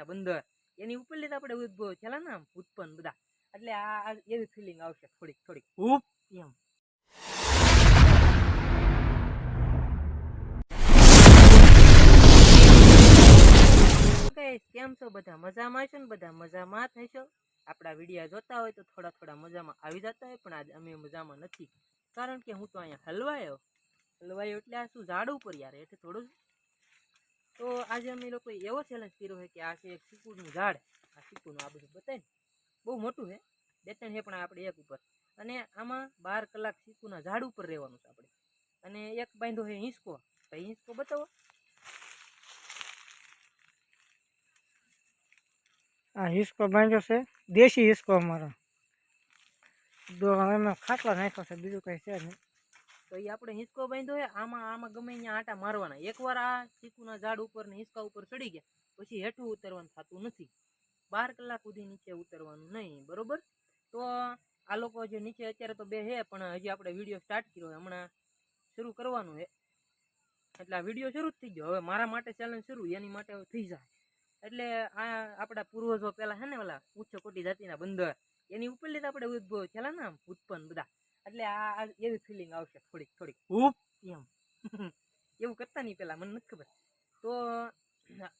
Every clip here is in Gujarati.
જાતિના બંદર એની ઉપર લીધા આપણે ઉદ્ભવ થયેલા ને આમ, ઉત્પન્ન બધા. એટલે આ એવી ફિલિંગ આવશે થોડીક થોડીક. ઉપ એમ. કેમ છો? બધા મજામાં છો ને? બધા મજામાં થશો આપણા વિડીયા જોતા હોય તો થોડા થોડા મજામાં આવી જતા હોય, પણ આજે અમે મજામાં નથી. કારણ કે હું તો અહીંયા હલવાયો. હલવાયો એટલે આ શું ઝાડ ઉપર યાર? એટલે થોડું તો આજે અમે લોકોએ એવો ચેલેન્જ કર્યો છે કે આ છે એક ચીકુનું ઝાડ. આ ચીકુનું આ બધું બતાવીને બહુ મોટું છે. બે ત્રણ છે પણ આપણે એક ઉપર. અને આમાં બાર કલાક ચીકુના ઝાડ ઉપર રહેવાનું છે આપણે. અને એક બાંધો છે હિંચકો. ભાઈ હિંચકો બતાવો. આ હિસકો બાંધ્યો છે. દેશી હિસકો અમારો. દો, એમાં ખાટલા નાખ્યો છે, બીજું કઈ છે નહીં. તો એ આપણે હિંચકો બાંધ્યો હોય આમાં આમાં ગમે ત્યાં આટા મારવાના. એકવાર આ ચીકુના ઝાડ ઉપર ને હિંચકા ઉપર ચડી ગયા, પછી હેઠું ઉતરવાનું થતું નથી. બાર કલાક સુધી નીચે ઉતરવાનું નહીં, બરોબર? તો આ લોકો જે નીચે અત્યારે તો બે છે પણ હજી આપણે વીડિયો સ્ટાર્ટ કર્યો હમણાં શરૂ કરવાનું છે. એટલે આ વીડિયો શરૂ જ થઈ ગયો. હવે મારા માટે ચેલેન્જ શરૂ, એની માટે થઈ જાય. એટલે આ આપણા પૂર્વજો પહેલાં છે ને પેલા ઉચ્ચ કોટી જાતિના બંદર એની ઉપર તો આપણે ઉદ્ભવ થયેલા ને ઉત્પન્ન બધા. એટલે આ એવી ફિલિંગ આવશે થોડીક થોડીક. ઉપ એમ. એવું કરતા નહીં પેલા મને નથી ખબર. તો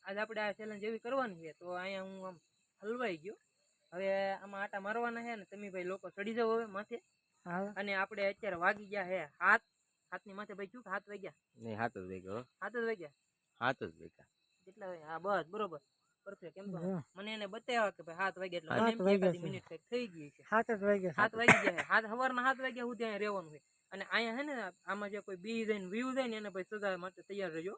આજે આપણે આ ચેલેન્જ એવી કરવાની છે તો અહીંયા હું આમ હલવાઈ ગયો. હવે આમાં આટા મારવાના છે ને તમે ભાઈ લોકો ચડી જાઓ હવે માથે. અને આપણે અત્યારે વાગી ગયા છે હાથ હાથની માથે ભાઈ ચૂક હાથ વાગ્યા. નહીં હાથ જ વાગ્યો હાથ જ વાગ્યા. હાથ જ વાગ્યા. કેટલા હા બસ બરોબર. પરફેક્ટ એમ તો મને એને બતાવ્યા કે ભાઈ હાથ વાગ્યા એટલે મને એમ કે વાગ્યા એકાદી છે. મિનિટ કંઈક થઈ ગઈ છે. હાથ જ વાગ્યા હાથ વાગી ગયા હાથ સવારના હાથ વાગ્યા સુધી અહીંયા રહેવાનું છે. અને અહીંયા છે ને આમાં જે કોઈ બી જાય ને વ્યૂ જાય ને એને ભાઈ સજા માટે તૈયાર રહેજો.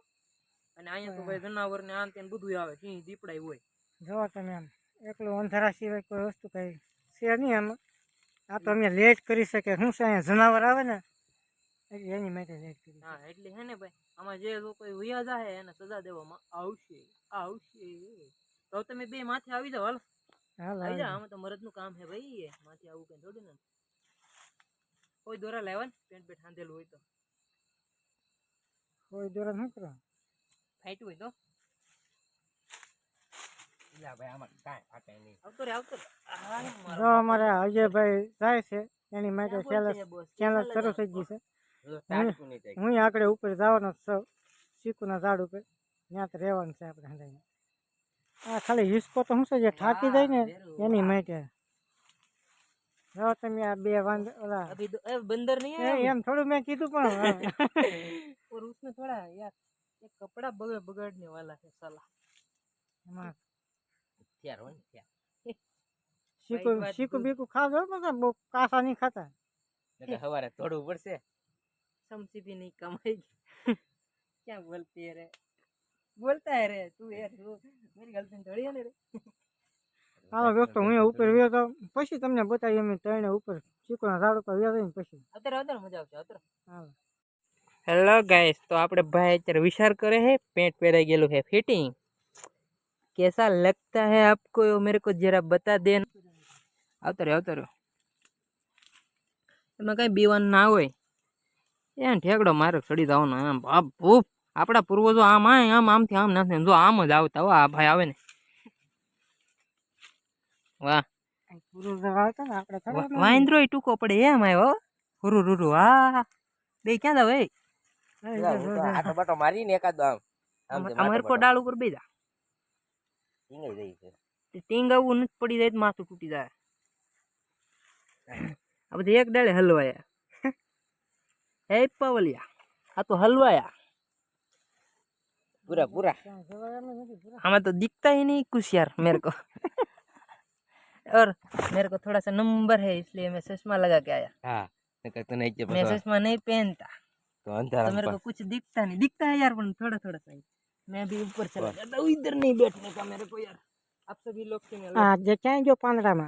અને અહીંયા તો ભાઈ જનાવર ને આન તેન બધું આવે સિંહ દીપડાય હોય. જો તમે આમ એકલું અંધારા સિવાય કોઈ વસ્તુ કઈ છે નહીં આમાં આ તો અમે લેટ કરી શકે શું છે અહીંયા જનાવર આવે ને? એટલે એની માટે લેટ કરી હા એટલે છે ને ભાઈ આમાં જે લોકો વયા જાય એને સજા દેવામાં આવશે આવશે. તો તમે બે માથે આવી જાઓ હાલ. હાલ આવી જાઓ હાલ. આમાં તો મરદનું કામ છે ભાઈ માથે આવું કઈ થોડું ને. કોઈ દોરા લાવવા ને પેન્ટ પેન્ટ હાંધેલું હોય તો. કોઈ દોરા શું કરો ફાઈટ હોય તો. લા ભાઈ આમાં કાંઈ ફાટે નહીં. આવતો રે આવતો રે. આ મારો જો અમારે અજયભાઈ જાય છે એની માટે ક્યાં બોલતે ચેલેન્જ હે boss? ચેલેન્જ કેટલા શરૂ થઈ લગાવો? ગઈ છે. જો ટાટકું નહીં થાય હું આગળ ઉપર જવાનો જ છું ચીકુના ઝાડ ઉપર ત્યાં તો રહેવાનું છે આપણે હંધાઈને આ ખાલી હિસકો તો શું છે જે થાકી જાય ને વાહ, એની વાહ. માટે જો તમે આ બે વાંધ ઓલા अभी तो ए, बंदर नहीं એ है એમ થોડું મેં કીધું પણ હા. और उसमें थोड़ा यार ये कपड़ा बग, बगड़ने वाला है साला એમાં થયાર હોય ને થયાર શીકુ વાત શીકુ good. બીકુ ખાધો બધા બહુ કાસા નહીં ખાતા એટલે સવારે તોડવું પડશે समसी भी नहीं कमाएगी क्या बोलती है रे बोलता है रे तू यार तू मेरी गर्लफ्रेंड थोड़ी है ना रे હાલો દોસ્તો હું અહીંયા ઉપર વ્યો તો પછી તમને બતાવી અમે ત્રણે ઉપર શીકુના ઝાડ ઉપર વ્યો ને પછી અત્યારે અત્યારે મજા આવશે અત્યારે હાલો હેલો ગાઈસ તો આપણે ભાઈ અત્યારે વિચાર કરે है પેન્ટ પહેરાઈ ગયેલું है फिटिंग कैसा लगता है आपको ये मेरे को जरा बता देना આવતો રહ્યો આવતો રહ્યો એમાં કઈ બીવાનું ના હોય એ ઠેકડો મારે ચડી જવાનો એમ. બાપ ભૂપ આપણા પૂર્વજો આમ આય આમ આમથી આમ નથી. જો આમ જ આવતા હો આ ભાઈ આવે ને. વાહ. વાંદરો ટૂંકો પડે એમ આવ્યો હુરુ રૂરુ હા. બે ક્યાં જાવ એ. આટો બાટો મારીને એકાદો આમ. બાટો. ડાળ ઉપર બેજા ટીંગાઈ રહી છે. ટીંગ આવું નથી પડી જાય માથું તૂટી જાય. આ બધા એક ડાળે હલવાયા. હે પાવલિયા આ તો હલવાયા પૂરા પૂરા ક્યાં જવાય એમ નથી પૂરા. हमें तो दिखता ही नहीं कुछ यार मेरे को और मेरे को थोड़ा सा नंबर है इसलिए मैं चश्मा लगा के आया હા નકર તને ઈચ્છે मैं પાછો चश्मा नहीं पहनता તો तो અંધારા मेरे को कुछ दिखता नहीं दिखता है यार पर थोड़ा थोड़ा सा ही मैं भी ऊपर चला जाता हूँ इधर नहीं बैठने का मेरे को यार आप सभी लोग से मिलो આ જે ક્યાંય ગયો પાંદડામાં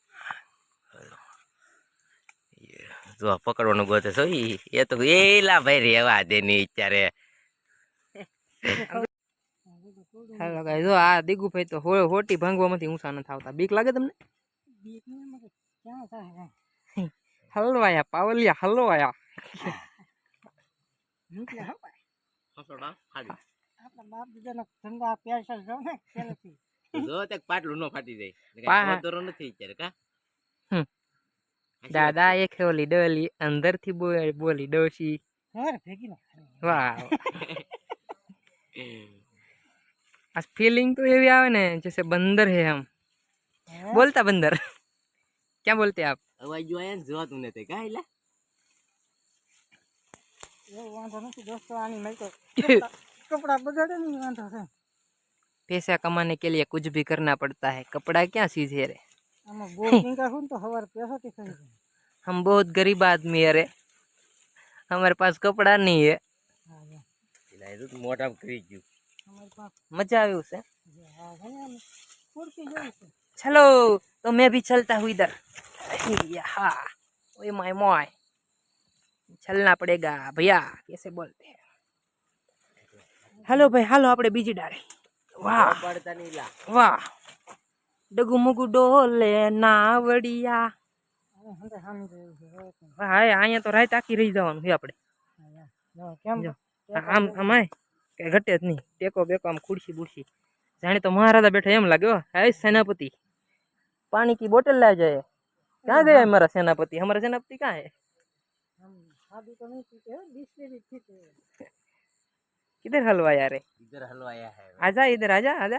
જો પકડવાનું ગોતે છો એ તો એલા ભાઈ રેવા દે ની અત્યારે. હેલો ગાય જો આ દીગુભાઈ તો હો- હોટી ભાંગવામાંથી ઊંચા નથી આવતા. બીક લાગે તમને. હલવાયા પાવલિયા હલવાયા. જો ને તે પાટલું નો ફાટી જાય. પા- નથી અત્યારે કા? दादा एक है वो अंदर थी बोली वो लीडर वाह आज फीलिंग तो ये जैसे बंदर है हम बोलता बंदर क्या बोलते आप पैसा कमाने के लिए कुछ भी करना पड़ता है कपड़ा क्या सीधे रहे આમાં બોલ નીકળું ને તો સવારે પૈસાથી થઈ જાય हम बहुत गरीब आदमी है रे हमारे पास कपड़ा नहीं है હા, જો. એલા એ તો મોટા કરી ગયું અમારી પાસે मजा आवे उसे જે આ છે ને આમ ખુરશી જેવી છે. चलो तो मैं भी चलता हूँ इधर हाँ ओए माय मोय चलना पड़ेगा भैया कैसे बोलते हैं हेलो भाई हालो આપણે બીજી ડાળે વાહ પડતા નહીં લા વાહ ડગુ મુગુ ડોલે નાવડિયા હવે હંધે હામી રહ્યું છે હવે કેમ? હા અહીંયા તો રાત આખી રહી જવાનું છે આપણે હા, યા. જો કેમ જો. આમ આમાય કઈ ઘટે જ નહીં ટેકો બેકો આમ ખુરશી બુરશી જાણે તો મહારાજા બેઠા એમ લાગે હો હાય સેનાપતિ પાણી કી બોટલ લા જાય ક્યાં ગયા हमारा सेनापति हमारा सेनापति कहाँ है આમ સાદું તો નહીં પીતે હો, બિસ્લેરી જ પીતે. किधर हलवा यार ઇધર હલવાયા હે आजा इधर आजा आजा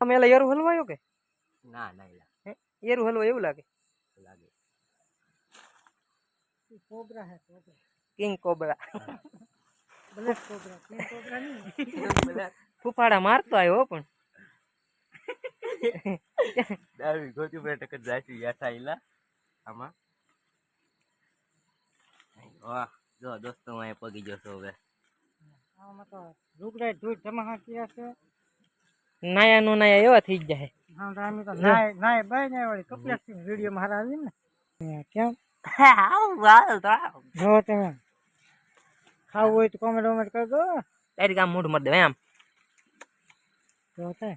અમે એલા એરું હલવાયો કે ના ના એલા એરું હલવાય એવું લાગે લાગે કોબરા હે cobra king cobra black cobra king cobra નહીં ફૂફાડા મારતો આવ્યો પણ દાવી ગોતી પર ટકર જાતી યાથા એલા આમાં વાહ જો દોસ્તો માં પગી જશો હવે આમાં તો રૂગડા ધૂળ જમા કિયા છે નાયા નો નાયા એવા થઈ જ જાય હા તો નાય નાય બાય ને વળી. કપલેટથી વીડિયો માં હારા આવી ને કેમ? જો તમે ખાવું હોય તો કોમેન્ટ વોમેન્ટ કરી દો. ડાયરેક્ટ આમ મૂડ મારી દે એમ. જો તે.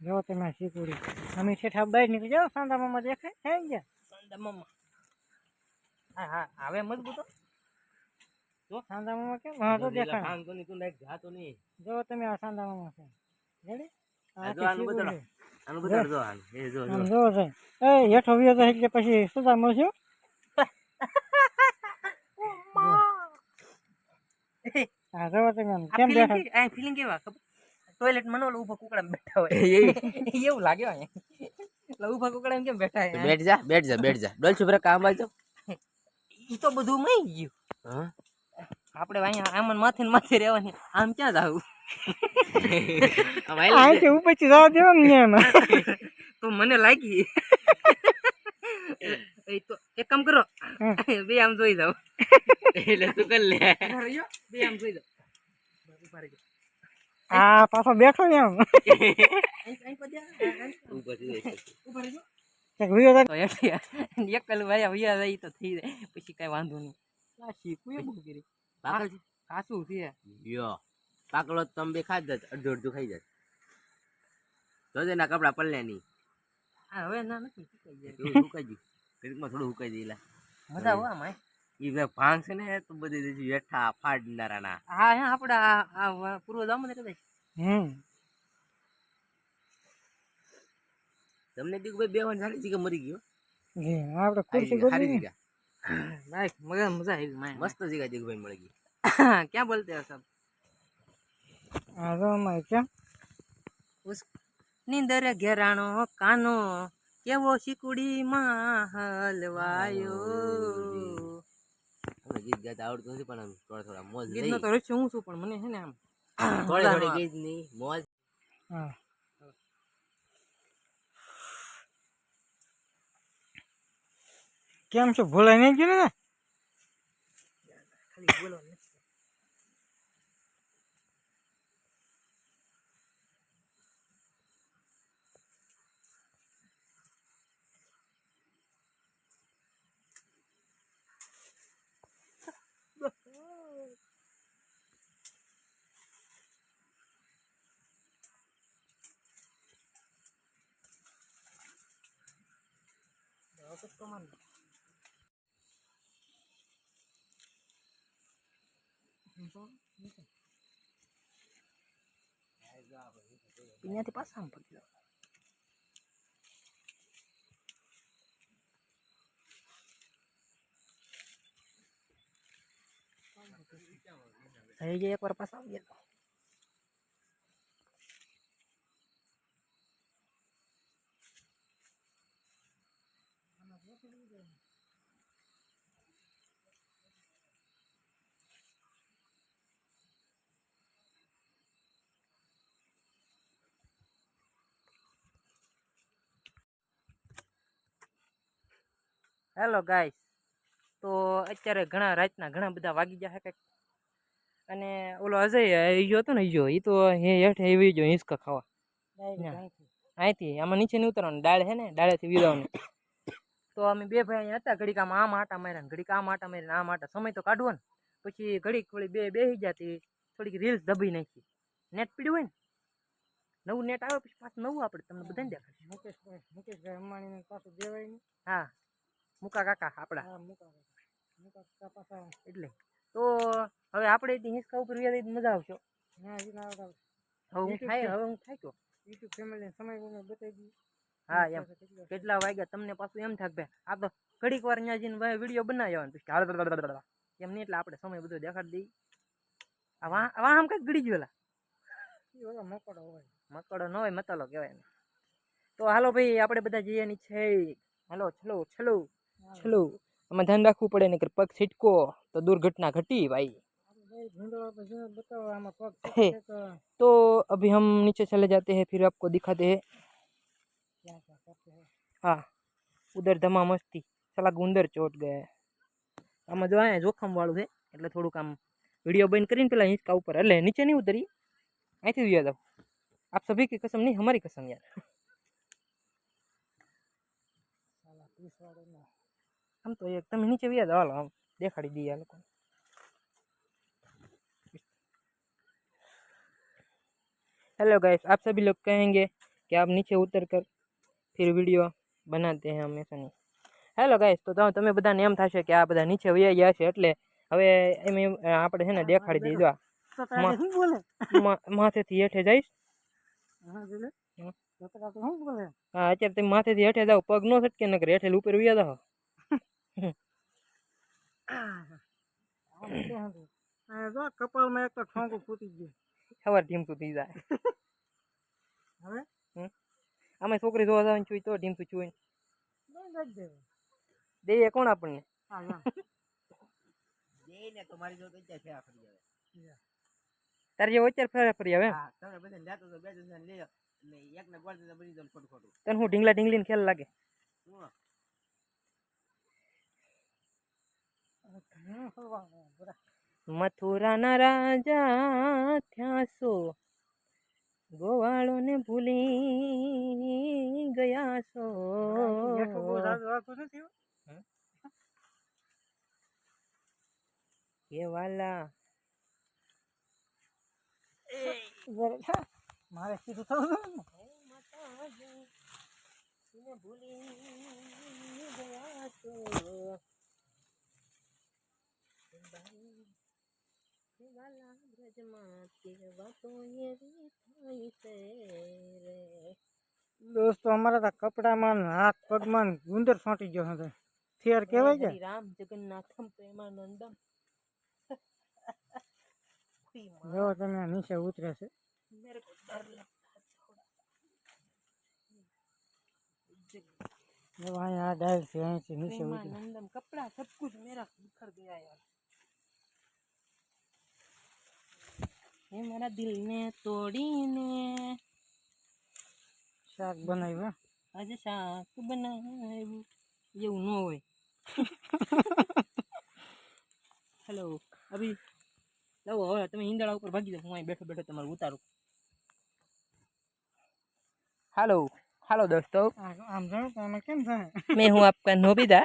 જો તમે શીખુડી. અમે છેઠા બહાર નીકળી જાઓ સાંદા મામા દેખાય. થઈ ગયા સંદા મમ્મા હા હા હવે મજબૂત જો સાંદા મામા કેમ? હા તો દેખાય. ભાંગતો નહીં તું લાઈક જાતો નહીં. જો તમે આ સાંદા મામા છે. રેડી? આ જો આનું બતાડો. આનું બધા જો આનું એ જો જો. આમ જો. છે એ હેઠો વ્યો એટલે પછી સુધા મળશે? હો. હા જો તમે કેમ બેઠા? આ feeling કેવા ખબર? ટોયલેટ મને ઓલો ઊભા કુકડા બેઠા હોય. એવું લાગે હોય. એટલે ઊભા કુકડા કેમ બેઠા હોય? બેઠ જા બેઠ જા બેઠ જા. ડોલ કામ આવજો ઈ તો બધું મઈ ગયું. હા? આપણે અહીંયા આમ ને માથે ને માથે રહેવાની. આમ ક્યાં જાવું? આ કે ઉપરથી જવા દેવા ને એમાં તો મને લાગી. એ તો એક કામ કરો. બે આમ જોઈ જાવ એટલે તું કર લે. બે આમ જોઈ જાવ હા. આ પાછો બેઠો ને એમ એક તો ભાઈ વૈયા જાય તો થઈ જાય. પછી કઈ વાંધો નહીં. આ શીખવું એ બહુ કરી. કાચું છે. યો. પાકલો તો તમે બે ખાઈ જાત અડધું અડધું ખાઈ જાત જોજે ના કપડા પલ્લે નહીં. આ હવે ના નથી સુકાઈ જાય. એવું સુકાઈ ગયું. ઘડીકમાં થોડું સુકાઈ જાય મજા આવે આમાં ઈ બે ભાંગ છે ને તો બધી દેજી વેઠા ફાડનારાના. હા હા આપણે આ પૂર્વ દામ ને. કદાચ હમ. તમને દીકુ ભાઈ બેવાન સારી જગ્યા મરી ગયો. હે આપણે ખુરશી સારી ગોઠવી નાઈક મજા મજા આવી માય. મસ્ત જગ્યા દીકુ ભાઈ મળી ગઈ. ક્યાં બોલતે હો સબ હા જો અમારે ક્યાં? નીંદર ઘેરાણો કાનો કેવો શીકુડીમાં હલવાયો ગીત ગાતા આવડતું નથી પણ આમ થોડા થોડા મોજ ગીત ગીતનો તો રચ્યો હું છું પણ મને છે ને આમ થોડી થોડી ગીતની મોજ. હા. કેમ છો? ભૂલાઈ નહીં ગયું ને? ખાલી બોલવાનું નથી. વખત તો માન. અહીંયાથી પાછા આમ પડી જાઓ. હેલો ગાઈસ તો અત્યારે ઘણા રાતના ઘણા બધા વાગી ગયા કંઈક. અને ઓલો અજય એ ગયો હતો ને ઈજો એ તો હે હેઠે એવી ગયો હિંચકા ખાવા. અહીંથી આમાં નીચે નહીં ઉતરવાનું ડાળ છે ને ડાળેથી વીરવાનું. તો અમે બે ભાઈ અહીંયા હતા ઘડીક આમ આમ માટા માર્યા ઘડીક આમ આટા મારીને આમ આટા. સમય તો કાઢવો ને. પછી ઘડીક થોડી બે બેસી જતી થોડીક રીલ્સ દબી નાખી. નેટ પીડ્યું હોય ને? નવું નેટ આવે પછી પાછું નવું આપણે તમને બધાને દેખાડશે. મુકેશભાઈ મુકેશભાઈ અંબાણીને પાછું દેવાય નહીં. હા. મુકા કાકા આપણા. એટલે. તો હવે આપણે તે હિંચકા ઉપર વ્યાજ મજા આવશે. હવે હું થાય હવે હું થાય ગયો યુટ્યુબ ફેમિલી સમય બતાવી દઈએ. હા એમ. કેટલા? વાગ્યા? તમને પાછું એમ થાક ભાઈ. આ તો ઘડીક વાર ત્યાં જઈને ભાઈ વીડિયો બનાવી આવવાનો પછી. હાલ. એમ નહીં એટલે આપણે સમય બધો દેખાડી દઈ આ વાહ વાહ આમ કંઈક ગળી ગયેલા મકોડો હોય. મકડો ન હોય મતલો કહેવાય તો હાલો ભાઈ આપણે બધા જઈએ ની છે. હાલો છલો છલો. છલો આમાં ધ્યાન રાખવું પડે ને પગ છીટકો તો દુર્ઘટના ઘટી ભાઈ ભાઈ ભીંડો પછી બતાવો આમાં પગ હે. છે તો तो अभी हम नीचे चले जाते हैं फिर आपको दिखाते हैं ક્યાં ક્યાં કરતે હે हाँ उधर धमा मस्ती साला गुंदर ચોટ ગયા આમાં જો અહીંયા જોખમ વાળું છે એટલે થોડુંક આમ વિડીયો બંધ કરીને પેલા હિંચકા ઉપર એટલે નીચે નહીં ઉતરી અહીંથી વ્યા જાવ આપ સભી की कसम नहीं हमारी कसम यार આમ તો એક તમે નીચે વ્યા જાવ હાલો આમ દેખાડી દઈએ આ લોકો हेलो गाइस आप सभी लोग कहेंगे कि आप नीचे उतर कर फिर वीडियो बनाते हैं हमेशा नहीं હેલો ગાઈસ તો તમે તમે બધાને એમ થશે કે આ બધા નીચે વયા ગયા છે એટલે હવે એમ એમ આપણે છે ને દેખાડી દઈએ જો આ તો તારે શું બોલે મા- માથેથી હેઠે જઈશ હા બોલે હમ. તો તારે તો શું બોલે હા અત્યારે તમે માથેથી હેઠે જાઓ પગ નો સટકે નકર હેઠે ઉપર વ્યા જાઓ આમ તો શું બોલે? આ જો કપાળમાં એક તો ઠોંકું ફૂટી ગયું. સવાર ઢીમતું થઈ જાય. હવે? આમાં છોકરી જોવા જવાની છું તો ઢીમતું છું બંધ જ દેવું દઈએ કોણ આપણને? હા જા. જઈને તો મારી જોડે અત્યારે ફેરા ફરી જાય તારે જે અત્યારે ફેરા ફરી આવે એમ? હા તમે બધા લેતો તો બે જણ લઈ જાઓ એટલે એકને ગોળ દીધા બની જાય ખોટું ખોટું. તને હું ઢીંગલા ઢીંગલીને ખેલ લાગે હું ઘણું ફરવાનું બરા. મથુરાના રાજા થયા છો ગોવાળોને ભૂલી ગયા છો આથી હેઠું બહુ ઝાઝું આવતું નથી હો. કે વાલા જરા છે. भाई वाला દોસ્તો અમારા તો કપડામાં ને હાથ પગમાં ને ગુંદર છોંટી ગયો હતો થેર કહેવાય છે રામ જગન્નાથમ પ્રેમાનંદમ જો તમે નીચે ઉતરે છે મેરે કો ડર લગતા થોડા જો અહીંયા ડાયરેક્ટ અહીંથી નીચે ઉતરે પ્रेमानंदम कपड़ा सब कुछ मेरा बिखर गया यार ये मेरा दिल ने तोड़ी ने। शाक बनाई वो आज शाक बनाए वो ये उनो है हेलो अभी लो हो तुम हिंदड़ा ऊपर भागी जाओ वहीं बैठो बैठो तुम्हारे उतारो। हेलो हेलो दोस्तों। आम जाओ तो मैं क्या था मैं हूँ आपका नोबिदा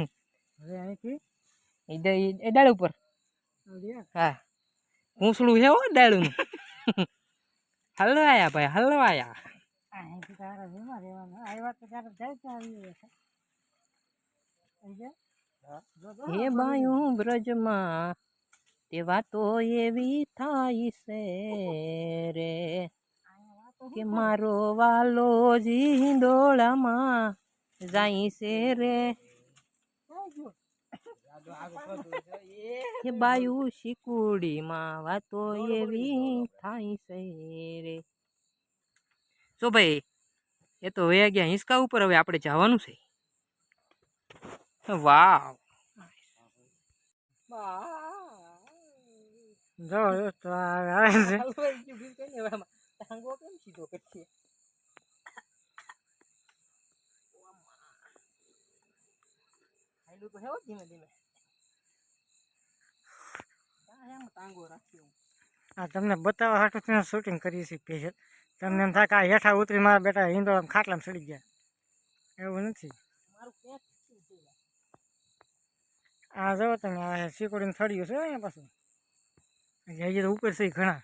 अरे यानी कि इधर इधर ऊपर। हाँ। પૂંછડું છે હો ડાળું હલવાયા ભાઈ હલવાયા હે. બાયું બ્રજમાં તે વાતો એવી થાય છે રે કે મારો વાલો જી હિંડોળામાં જાય છે રે. હે બાયું શીકુડીમાં વાતો એવી થાય છે રે. તો ભાઈ એ તો વયા ગયા હિંસકા ઉપર હવે આપણે જવાનું છે. વાવ. જો તો આવે છે. તો હેવો ધીમે ધીમે. ટાંગો રાખ્યો. આ તમને બતાવવા હાટું ત્યાં શૂટિંગ કરીએ છીએ સ્પેશિયલ તમને એમ થાય કે આ હેઠા ઉતરી મારા બેટા હિંદોળામાં ખાટલામાં ચડી ગયા. એવું નથી? આ જો તમે આ સિક્યુરિટી થડ્યું છે અહીંયા પાછું. હજી તો ઉપર છે ઘણા.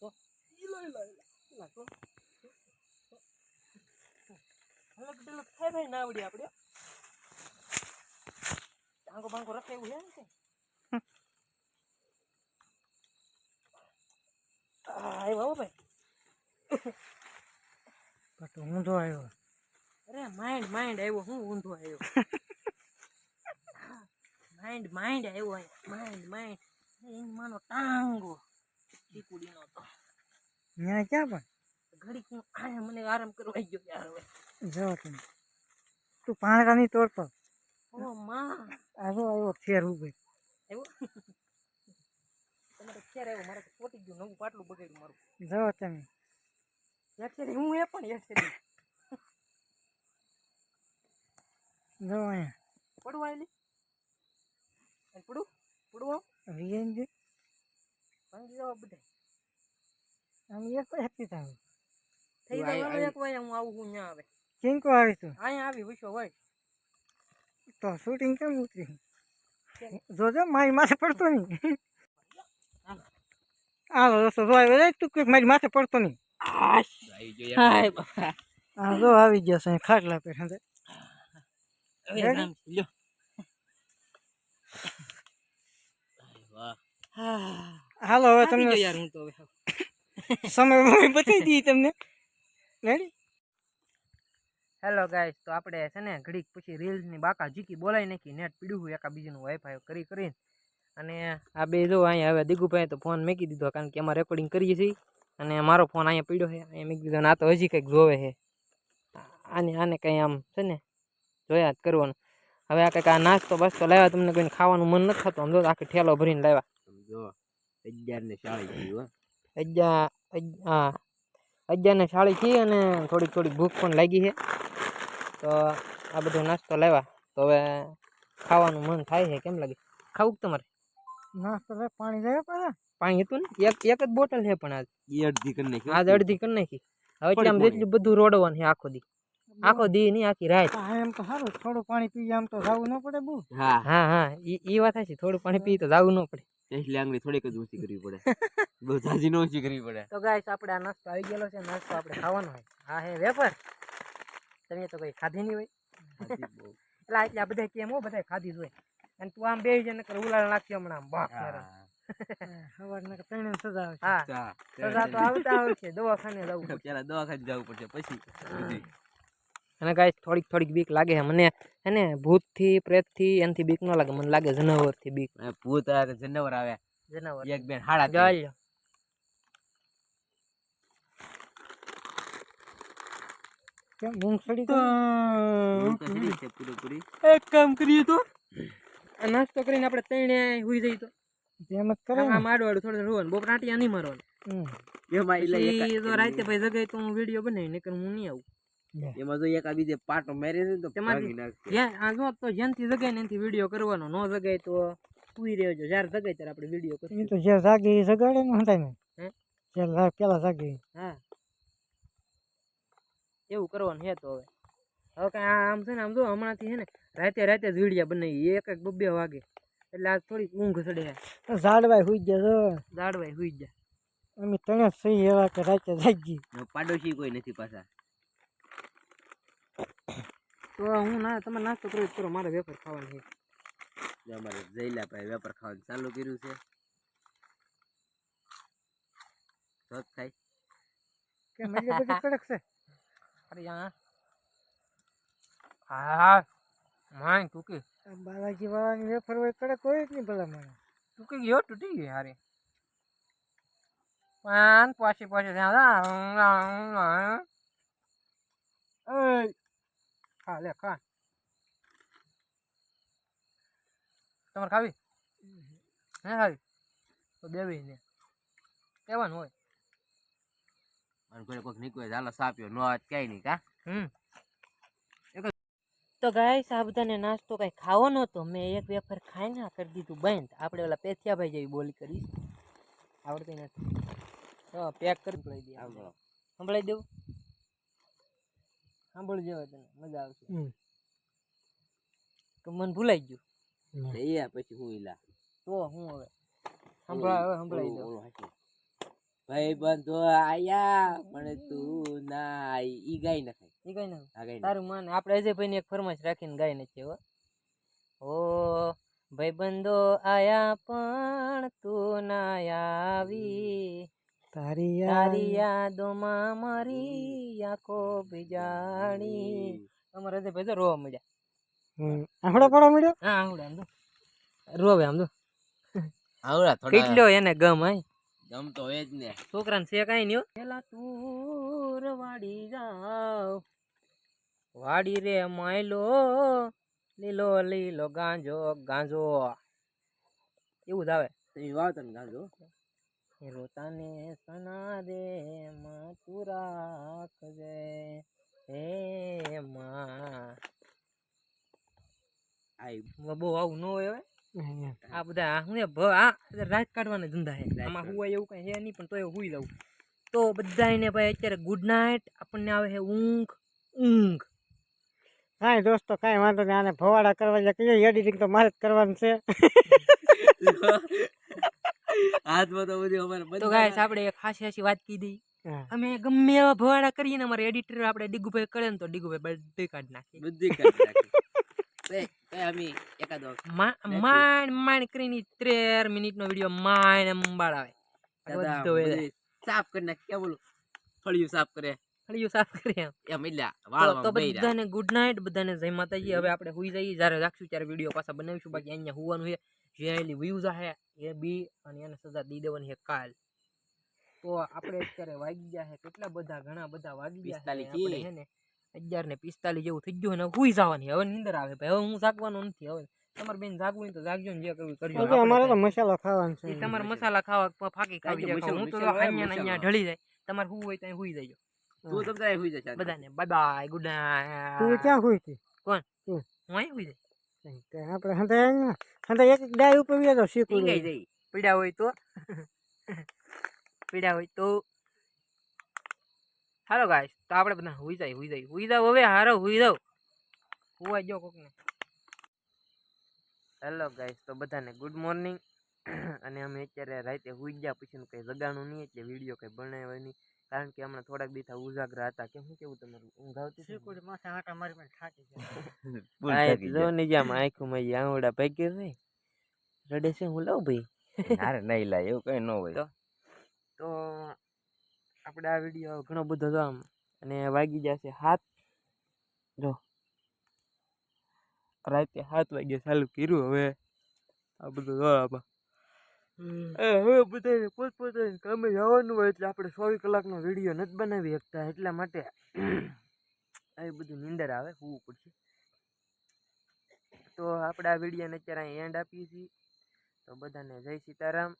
તો ઈલો ઈલો ઈલો ઈલો તો હલક ડલક થાય ભાઈ ના આવડી આપણે ટાંગો બાંગો રખે એવું હે ને આવ્યો ભાઈ. પટો ઊંધો આવ્યો. અરે માઇન્ડ માઇન્ડ આવ્યો હું ઊંધો આવ્યો? માઇન્ડ માઇન્ડ આવ્યો માઇન્ડ માઇન્ડ એની માનો ટાંગો. ચીકુડીનો તો. ત્યાં ક્યાં પણ? ઘડીક હું આયા મને આરામ કરવા ગયો યાર હવે. જો તમે. તું પાંદડા તોડ પર. આવ્યો ફેર ઉભે. આવ્યો આવ્યો મારે તો પોટી ગયું નવું પાટલું બગાડ્યું મારું. જો તમે. હું એ પણ યાઠેરી જો અહીંયા. પડવા આવેલી પડું? પડવો રિયન જે ભાંગી જાવ બધા આમ એક હેપી થાય થઈ જાય એક વાર હું આવું હું ત્યાં આવે. કિંકો આવી તું અહીંયા આવી વિશ્વ હોય તો શૂટિંગ કેમ ઉતરી જોજો મારી માથે પડતો નહીં હાલો દોસ્તો જો આવ્યો રે તું કંઈક મારી માથે પડતો નહીં આવી ગયો યાર. હાય બાપા હા જો આવી ગયો છે અહીં ખાટલા પેઠા હવે Ready? રામ લ્યો વાહ હા હાલો હવે થાકી તમને ગયો યાર હું તો હવે સમય બમય બતાવી દઈએ તમને રેડી હેલો ગાઈસ તો આપણે છે ને ઘડીક પછી રીલ્સની બાકા જીકી બોલાવી નાખી નેટ પીડ્યું હોય એકા બીજું વાઈફાઈ કરી કરીને. અને આ બે જો અહીંયા હવે દીગુભાઈ તો ફોન મેકી દીધો કારણ કે એમાં રેકોર્ડિંગ કરીએ છીએ. અને મારો ફોન અહીંયા પીડ્યો છે અહીંયા મેકી દીધો અને આ તો હજી કંઈક જોવે છે. આને આને કંઈ આમ છે ને જોયા જ કરવાનું. હવે આ કંઈક આ નાસ્તો બાસ્તો લાવ્યા તમને કોઈને ખાવાનું મન નથી થતું. આમ જો આખી ઠેલો ભરીને લાવ્યા. સમજો અગિયાર ને ચાળી. અગિયાર અગ- હા. અગિયાર ને છીએ અને થોડીક થોડીક ભૂખ પણ લાગી છે. તો આ બધો નાસ્તો લાવ્યા. તો હવે ખાવાનું મન થાય છે કેમ લાગે? ખાવું કે તમારે? નાસ્તો લે પાણી લેવા પડે પાણી હતું ને? એક એક જ બોટલ છે પણ આજ. અડધી કરી નાખી આજ અડધી કરી નાખી. હવે આમ જેટલું બધું રોડવાનું છે આખો દી. આખો દી નહીં આખી રાત. એમ તો સારું થોડું પાણી પી આમ તો જવું ન પડે બહુ. હા. હા હા. ઈ ઈ વાત છે થોડું પાણી પી તો જવું ન પડે. એટલે લાંગડી થોડીક જ ઓછી કરવી પડે બહુ ઝાઝી નો ઓછી કરવી પડે તો ગાઈસ આપણે આ નાસ્તો આવી ગયેલો છે નાસ્તો આપણે ખાવાનો હોય હા હે વેપર તમે તો કઈ ખાધી નહીં હોય એટલે એટલે બધા કેમ હો બધા ખાધી જ હોય અને તું આમ બે જાય નકર ઉલાળ નાખી હમણાં આમ બાપ મારે. હા. સવાર ને ત્રણે સજા આવે છે. હા. સજા તો આવતા આવશે દવાખાને જવું પડે પેલા દવાખાને જવું પડશે પછી. અને ગાઈસ થોડીક થોડીક બીક લાગે છે મને. હે ને ભૂતથી પ્રેતથી એનાથી બીક ન લાગે મને લાગે જનાવરથી બીક. આ ભૂત આવે કે જનાવર આવે. જનાવર. એક બેન હાડા ત્રણ. ચાલ્યો કેમ ઊંઘ ચડી ગઈ? ઊંઘ તો ચડી જ છે પૂરેપૂરી. એક કામ કરીએ તો? આ નાસ્તો કરીને આપણે ત્રણે હુઈ જઈએ તો. એમ જ કરે ને. આમ આડવાડું થોડું રોવાનું બપોર આટિયા નહીં મારવાનું. હમ. એમાં ઈ લાઈ પછી એકા- તો રાતે ભાઈ જગાય તો હું વીડિયો બનાવી નકર હું નહીં આવું. લે. એમાં જો એક આ બીજે પાટો મારી દે ને તો ભાગી. જ્યાં આ જો તો જેનથી જગાય ને એનથી વીડિયો કરવાનો. નો જગાય તો સુઈ રહેજો. જ્યારે જગાય ત્યારે આપણે વીડિયો કરીએ. તો જે જાગે એ જગાડે ને હતા ને. હે? પેલા જાગે હા. એવું કરવાનું છે તો હવે. હવે કાંઈ આ આમ છે ને આમ જો હમણાંથી છે ને રાતે રાતે જ વિડીયા બનાવી એક એક બબ્બે વાગે. એટલે આ થોડીક ઊંઘ ચડે તો ઝાડવાય હુઈ ગયા ઝાડવાય હુઈ જાય અમે તણે સહી એવા કે રાતે જાગી ને પાડોશી કોઈ નથી પાછા. તો હું ના તમે નાસ્તો કરો તો કરો મારે વેપાર ખાવાનું છે. જો અમારે જઈલા ભાઈ વેપાર ખાવાનું ચાલુ કર્યું છે. તો જ કે મજે બધું કડક છે? અરે યા હા માય ટૂકી. બાલાજી વાળાની વેફર હોય કડક હોય જ નહીં ભલા મને ટૂકી ગયો તૂટી ગયો હારે. પાન પાછી પાછી ત્યાં ખા લે ખા તમારે ખાવી? હે ખાવી તો દેવી ને. કહેવાનું હોય. અને ઘરે કોઈક નીકળે ચાલો સાપ્યો નો આજ ક્યાંય નહીં કા? હમ. તો ગાય બધાને નાસ્તો કાંઈ ખાવો નહોતો. મેં એક વેફર ખાઈને આ કરી દીધું બંધ. આપણે ઓલા પેથિયાભાઈ જેવી બોલી કરીશ. આવડતી નથી. તો પેક કરી સંભળાઈ દઈએ સાંભળો સંભળાઈ દેવું સાંભળજો તને મજા આવશે. તો મન ભૂલાઈ ગયું. એ પછી હું ઈલા. તો હું હવે સંભળાય હવે સંભળાઈ દઉં ભાઈ બંધો આયા પણ તું ના આઈ. ઈ ગાય ના ખાય. ના આ ગાય ના તારું માન આપણે અજયભાઈ એક ફરમાઈશ રાખીને ગાય નથી હો. ઓ ભાઈબંધો આયા પણ તું ના આવી. તારી તારી યાદ યાદોમાં મારી આંખો બિજાણી અમારે તે તો રોવા મળ્યા. હમ. પડવા પડો મળ્યો? હા આમ તો રોવે આમ તો આવડા થોડા કેટલો એને ગમ આય ગમતો હોય જ ને. છોકરાને છે કાંઈ નહીં હો. પેલા તુર વાડી જાવ. વાડી રે માયલો લીલો લીલો ગાંજો ગાંજો. એવું જ આવે. એ વાવતા ને ગાંજો. રોતાને સના રે માં તું રાખજે. હે માં. બહુ આવું ન હોય હવે. આ બધા હું આ રાત કાઢવાના ધંધા છે આમાં હું એવું કઈ છે નહીં પણ તોય હુઈ લઉં. તો બધાને ભાઈ અત્યારે ગુડ નાઇટ આપણને આવે છે ઊંઘ ઊંઘ. કાંઈ દોસ્તો કાંઈ વાંધો નહીં. આને ફવાડા કરવા કહીએ એડિટિંગ તો મારે જ કરવાનું છે. હાથમાં તો બધું અમારે તો બધા- ગાઈસ આપણે એક હાસી હાસી વાત કીધી. અમે ગમે એવા ભવાડા કરીએ ને અમારે એડિટર આપણે ડીગુભાઈ કરે ને તો ડીગુભાઈ બધે કાઢી બધી નાખી. માંડ માંડ કરીને ત્રેર મિનિટનો વીડિયો માંડ અંબાળ આવે બધો બધી સાફ કરી નાખી. કેમ બોલું? ફળિયું સાફ કરે. ફળિયું સાફ કરીએ એમ. એટલે તો બધાને ગુડ નાઇટ બધાને જય માતાજી. હવે આપણે હુઈ જઈએ. જ્યારે રાખશું ત્યારે વીડિયો પાછા બનાવીશું. બાકી અહીંયા હુવાનું છે. જે એલી વ્યૂઝ આહે એ બી અને એને સજા દી દેવાની છે કાલ. તો આપણે અત્યારે વાગી ગયા છે કેટલા બધા ઘણા બધા વાગી ગયા છે 45 આપણે છે ને અગિયાર ને પિસ્તાલીસ જેવું થઈ ગયું ને હુઈ જવાની હવે નીંદર આવે ભાઈ. હવે હું જાગવાનો નથી હવે. તમારે બેન જાગવું હોય તો જાગજો ને જે કરવું એ કરજો. હજુ અમારે તો આપણે મસાલો ખાવાનો છે. કાંઈ- ઈ તમારે મસાલા ખાવા પ- ફાકી ખાવી કાંઈ જાય મસાલો- હું તો મસાલો હોય, અહીંયા ને અહીંયા મસાલો. ઢળી જાય. તમારે હું હોય ત્યાં હુઈ જજો. તું તમ તારે હુઈ જા શાંતિ. બધાને બાય બાય ગુડ તું નાઇટ ક્યાં હુઈ હતી? હું અહીં હુઈ જાય? કે આપણે એક એક ડાય ઉપર વ્યા શીખવું ટીંગાઈ જઈ પીડા હોય તો. પીડા હોય તો. હાલો ગાઈસ તો આપણે બધા હુઈ જાય હુઈ જાય. હુઈ જાવ હવે હારો હુઈ જાવ. હુવા જો કોકને. હેલો ગાઈસ તો બધાને ગુડ મોર્નિંગ અને અમે અત્યારે રાતે હુઈ ગયા પછી કંઈ જગાણું નહીં એટલે વીડિયો કંઈ બનાવ્યો નહીં. કારણ કે હમણાં થોડાક દી થા ઉજાગરા હતા. કે હું કેવું તમારું? ઊંઘ આવતી? શીખવું માથા આટા મારી પણ થાકી ગયા. આ જો ને જ્યાં આંખોમાં ઈ આંવડા ભાગી રે રડે છે હું લઉં ભાઈ. અરે નહીં લાય એવું કઈ ન હોય. તો તો આપણે આ વીડિયો ઘણો બધો જો આમ અને વાગી જશે હાથ જો રાતે સાત વાગે ચાલુ કર્યું હવે. આ બધું જો આમાં. એ હવે બધાને પોતપોતાની કામે જવાનું હોય એટલે આપણે ચોવીસ કલાકનો વીડિયો નથી બનાવી શકતા એટલા માટે આવી બધું નીંદર આવે હોવું પડશે. તો આપણે આ વિડીયોને અત્યારે અહીં એન્ડ આપીએ છીએ. તો બધાને જય સીતારામ.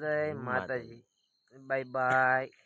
જય માતાજી. Bye bye.